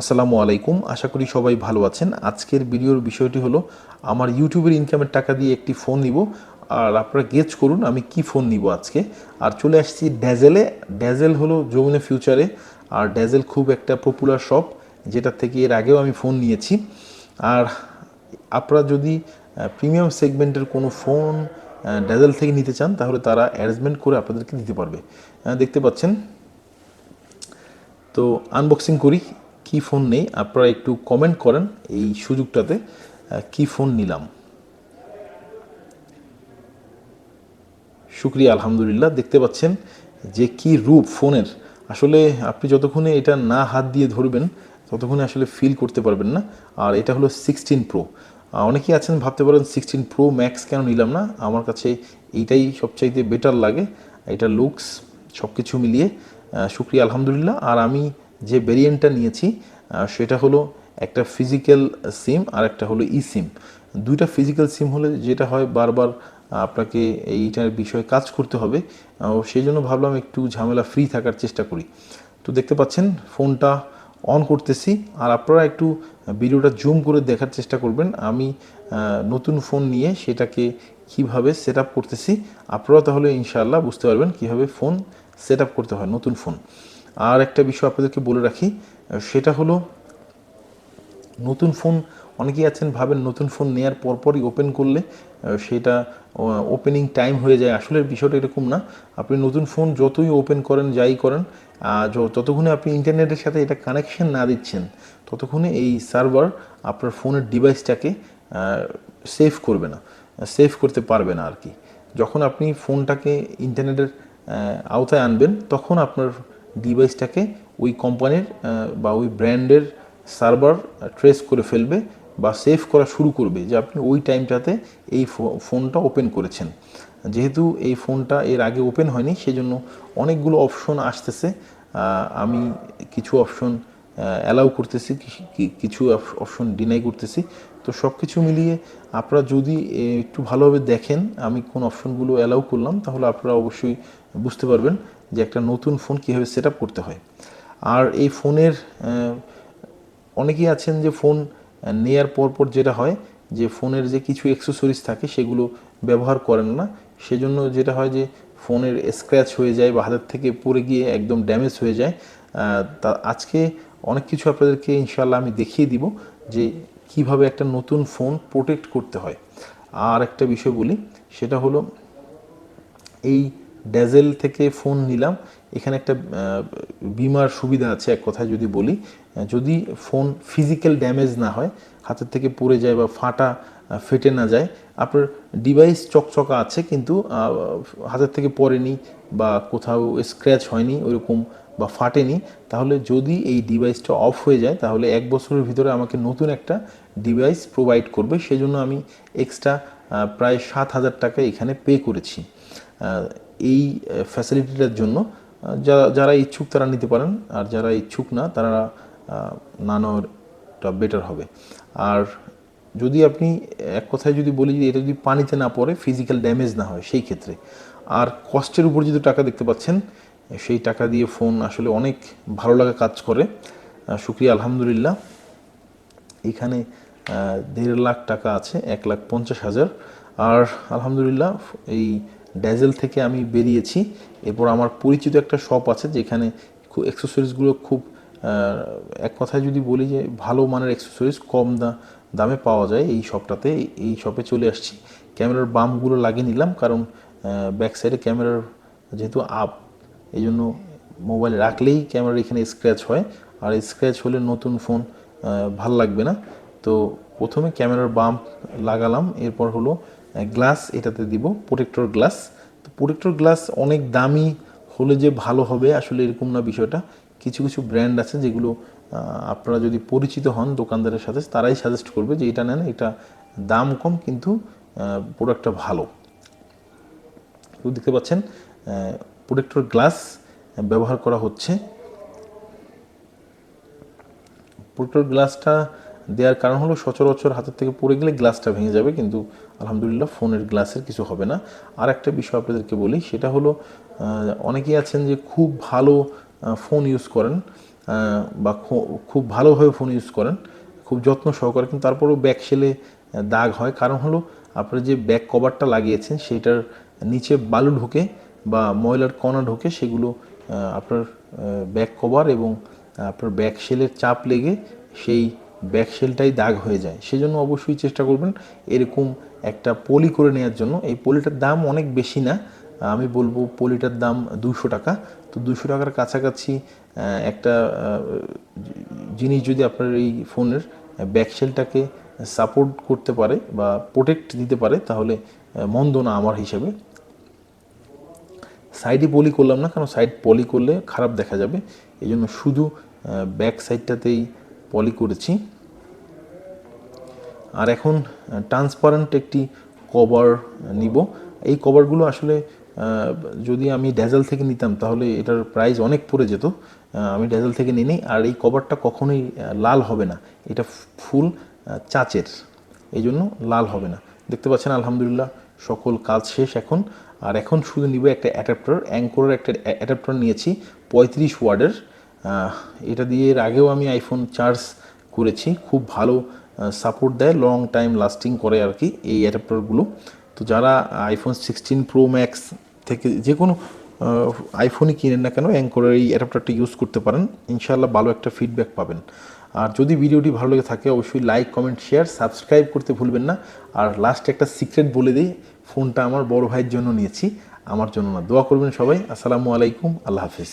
আসসালামু আলাইকুম। আশা করি সবাই ভালো আছেন। আজকের ভিডিওর বিষয়টি হলো, আমার ইউটিউবের ইনকামের টাকা দিয়ে একটি ফোন নিব। আর আপনারা গেজ করুন, আমি কি ফোন নিব আজকে। আর চলে আসছি ড্যাজেলে ড্যাজেল হলো যমুনা ফিউচারে আর ড্যাজেল খুব একটা পপুলার শপ যেটা থেকে এর আগেও আমি ফোন নিয়েছি। আর আপনারা যদি প্রিমিয়াম সেগমেন্টের কোনো ফোন ড্যাজেল থেকে নিতে চান, তাহলে তারা অ্যারেঞ্জমেন্ট করে আপনাদেরকে দিতে পারবে। দেখতে পাচ্ছেন? তো আনবক্সিং করি। কি ফোন নেই, আপনারা একটু কমেন্ট করেন এই সুযোগটাতে কি ফোন নিলাম। শুক্রিয়া, আলহামদুলিল্লাহ। দেখতে পাচ্ছেন যে কি রূপ ফোনের। আসলে আপনি যতক্ষণে এটা না হাত দিয়ে ধরবেন, ততক্ষণে আসলে ফিল করতে পারবেন না। আর এটা হলো সিক্সটিন প্রো অনেকেই আছেন, ভাবতে পারেন সিক্সটিন প্রো ম্যাক্স কেন নিলাম না? আমার কাছে এইটাই সবচাইতে বেটার লাগে। এটা লুকস সব কিছু মিলিয়ে শুক্রিয়া, আলহামদুলিল্লাহ। আর আমি যে ভেরিয়েন্টটা নিয়েছি সেটা হলো একটা ফিজিক্যাল সিম আর একটা হলো ই সিম দুইটা ফিজিক্যাল সিম হলে যেটা হয় বারবার আপনাকে এইটার বিষয়ে কাজ করতে হবে। সেই জন্য ভাবলাম একটু ঝামেলা ফ্রি থাকার চেষ্টা করি। তো দেখতে পাচ্ছেন ফোনটা অন করতেছি। আর আপনারা একটু ভিডিওটা জুম করে দেখার চেষ্টা করবেন। আমি নতুন ফোন নিয়ে সেটাকে কীভাবে সেট করতেছি আপনারা তাহলে ইনশাআল্লাহ বুঝতে পারবেন কীভাবে ফোন সেট করতে হয় নতুন ফোন আর একটা বিষয় আপনাদেরকে বলে রাখি সেটা হলো নতুন ফোন অনেকেই আছেন ভাবেন নতুন ফোন নেয়ার পরপরই ওপেন করলে সেটা ওপেনিং টাইম হয়ে যায়। আসলে বিষয়টা এরকম না। আপনি নতুন ফোন যতই ওপেন করেন যাই করেন আহ, য- ততক্ষণে আপনি ইন্টারনেটের সাথে এটা কানেকশন না দিচ্ছেন ততক্ষণে এই সার্ভার আপনার ফোনের ডিভাইসটাকে সেভ করবে না সেভ করতে পারবে না আর কি। যখন আপনি ফোনটাকে ইন্টারনেটের আওতায় আনবেন তখন আপনার ডিভাইসটাকে ওই কোম্পানির বা ওই ব্র্যান্ডের সার্ভার ট্রেস করে ফেলবে বা সেভ করা শুরু করবে যে আপনি ওই টাইমটাতে এই ফোনটা ওপেন করেছেন। যেহেতু এই ফোনটা এর আগে ওপেন হয়নি, সেজন্য অনেকগুলো অপশন আসতেছে। আমি কিছু অপশন অ্যালাউ করতেছি কিছু অপশন ডিনাই করতেছি। তো সব কিছু মিলিয়ে আপনারা যদি একটু ভালোভাবে দেখেন আমি কোন অপশনগুলো অ্যালাউ করলাম, তাহলে আপনারা অবশ্যই বুঝতে পারবেন। যে একটা নতুন ফোন কীভাবে সেট করতে হয়। আর এই ফোনের অনেকেই আছেন যে ফোন নেয়ার পর পর যেটা হয়, যে ফোনের যে কিছু অ্যাক্সেসরিজ থাকে সেগুলো ব্যবহার করেন না। সেজন্য যেটা হয় যে ফোনের স্ক্র্যাচ হয়ে যায় বা হাতের থেকে পড়ে গিয়ে একদম ড্যামেজ হয়ে যায়। তা আজকে অনেক কিছু আপনাদেরকে ইনশাল্লাহ আমি দেখিয়ে দিব যে কীভাবে একটা নতুন ফোন প্রোটেক্ট করতে হয়। আর একটা বিষয় বলি, সেটা হলো এই ড্যাজেল থেকে ফোন নিলাম। এখানে একটা বিমার সুবিধা আছে, এক কথায় যদি বলি। যদি ফোন ফিজিক্যাল ড্যামেজ না হয়, হাতের থেকে পড়ে যায় বা ফাটা ফেটে না যায়, আপনার ডিভাইস চকচকা আছে কিন্তু হাতের থেকে পড়েনি বা কোথাও স্ক্র্যাচ হয়নি ওইরকম বা ফাটেনি, তাহলে যদি এই ডিভাইসটা অফ হয়ে যায়, তাহলে এক বছরের ভিতরে আমাকে নতুন একটা ডিভাইস প্রোভাইড করবে। সেজন্য আমি এক্সট্রা প্রায় সাত হাজার টাকা এখানে পে করেছি। এই ফ্যাসিলিটিটার জন্য যারা যারা ইচ্ছুক তারা নিতে পারেন আর যারা ইচ্ছুক না তারা না নেওয়াটা বেটার হবে। আর যদি আপনি এক কথায় যদি বলি যে এটা যদি পানিতে না পড়ে ফিজিক্যাল ড্যামেজ না হয় সেই ক্ষেত্রে। আর কষ্টের উপর যদি টাকা দেখতে পাচ্ছেন সেই টাকা দিয়ে ফোন আসলে অনেক ভালো লাগা কাজ করে। আহ, শুক্রিয়া আলহামদুলিল্লাহ। এখানে দেড় লাখ টাকা আছে, এক লাখ পঞ্চাশ হাজার। আর আলহামদুলিল্লাহ, এই ড্যাজেল থেকে আমি বেরিয়েছি। এরপর আমার পরিচিত একটা শপ আছে যেখানে খুব অ্যাক্সেসরিজগুলো খুব এক কথায় যদি বলি যে ভালো মানের অ্যাক্সেসরিজ কম দা, দামে পাওয়া যায় এই শপটাতে। এই শপে চলে আসছি। ক্যামেরার বামগুলো লাগিয়ে নিলাম কারণ ব্যাক সাইডে ক্যামেরার যেহেতু আপ এই জন্য মোবাইল রাখলেই ক্যামেরার এখানে স্ক্র্যাচ হয়। আর স্ক্র্যাচ হলে নতুন ফোন ভালো লাগবে না। তো প্রথমে ক্যামেরার বাম্প লাগালাম, এরপর হলো গ্লাস এটাতে দিব, প্রোটেক্টর গ্লাস। তো প্রোটেক্টর গ্লাস অনেক দামি হলে যে ভালো হবে, আসলে এরকম না বিষয়টা। কিছু কিছু ব্র্যান্ড আছে যেগুলো আপনারা যদি পরিচিত হন দোকানদারের সাথে, তারাই সাজেস্ট করবে যে এটা নেন, এটা দাম কম কিন্তু প্রোডাক্টটা ভালো। তো দেখতে পাচ্ছেন প্রোটেক্টর গ্লাস ব্যবহার করা হচ্ছে। প্রোটেক্টর গ্লাসটা দেওয়ার কারণ হলো সচরাচর হাতের থেকে পড়ে গেলে গ্লাসটা ভেঙে যাবে, কিন্তু আলহামদুলিল্লাহ ফোনের গ্লাসের কিছু হবে না। আর একটা বিষয় আপনাদেরকে বলি, সেটা হলো অনেকেই আছেন যে খুব ভালো ফোন ইউজ করেন বা খুব ভালোভাবে ফোন ইউজ করেন, খুব যত্ন সহকারে, কিন্তু তারপরেও ব্যাক সেলে দাগ হয়। কারণ হলো, আপনার যে ব্যাক কভারটা লাগিয়েছেন, সেটার নিচে বালু ঢোকে বা ময়লার কণা ঢোকে, সেগুলো আপনার ব্যাক কভার এবং আপনার ব্যাক সেলের চাপ লেগে সেই ব্যাক সেলটাই দাগ হয়ে যায়, সেজন্য অবশ্যই চেষ্টা করবেন এরকম একটা পলি করে নেওয়ার জন্য। এই পলিটার দাম অনেক বেশি না, আমি বলব পলিটার দাম দুশো টাকা। তো দুশো টাকার কাছাকাছি একটা জিনিস যদি আপনার এই ফোনের ব্যাকসেলটাকে সাপোর্ট করতে পারে বা প্রোটেক্ট দিতে পারে, তাহলে মন্দ না আমার হিসেবে। সাইডে পলি করলাম না কারণ সাইড পলি করলে খারাপ দেখা যাবে। এই জন্য শুধু ব্যাক সাইডটাতেই পলি করেছি। আর এখন ট্রান্সপারেন্ট একটি কভার নিব। এই কভারগুলো আসলে যদি আমি ড্যাজেল থেকে নিতাম, তাহলে এটার প্রাইস অনেক পড়ে যেত। আমি ড্যাজেল থেকে নিই আর এই কভারটা কখনোই লাল হবে না। এটা ফুল চাচের। এই জন্য লাল হবে না। দেখতে পাচ্ছেন, আলহামদুলিল্লাহ, সকল কাজ শেষ এখন। আর এখন শুধু নিব একটা অ্যাডাপ্টার অ্যাঙ্করের একটা অ্যাডাপ্টার নিয়েছি, পঁয়ত্রিশ ওয়ার্ডের। এটা দিয়ে এর আগেও আমি আইফোন চার্জ করেছি। খুব ভালো সাপোর্ট দেয় লং টাইম লাস্টিং করে আর কি এই অ্যাডাপ্টারগুলো তো যারা আইফোন সিক্সটিন প্রো ম্যাক্স থেকে যে কোনো আইফোনই কিনেন না কেন অ্যাঙ্করের এই অ্যাডাপ্টারটা ইউজ করতে পারেন। ইনশাআল্লাহ ভালো একটা ফিডব্যাক পাবেন। আর যদি ভিডিওটি ভালো লেগে থাকে, অবশ্যই লাইক কমেন্ট শেয়ার সাবস্ক্রাইব করতে ভুলবেন না। আর লাস্টে একটা সিক্রেট বলে দিই, ফোনটা আমার বড় ভাইয়ের জন্য নিয়েছি, আমার জন্য না। দোয়া করবেন সবাই। আসসালামু আলাইকুম, আল্লাহ হাফিজ।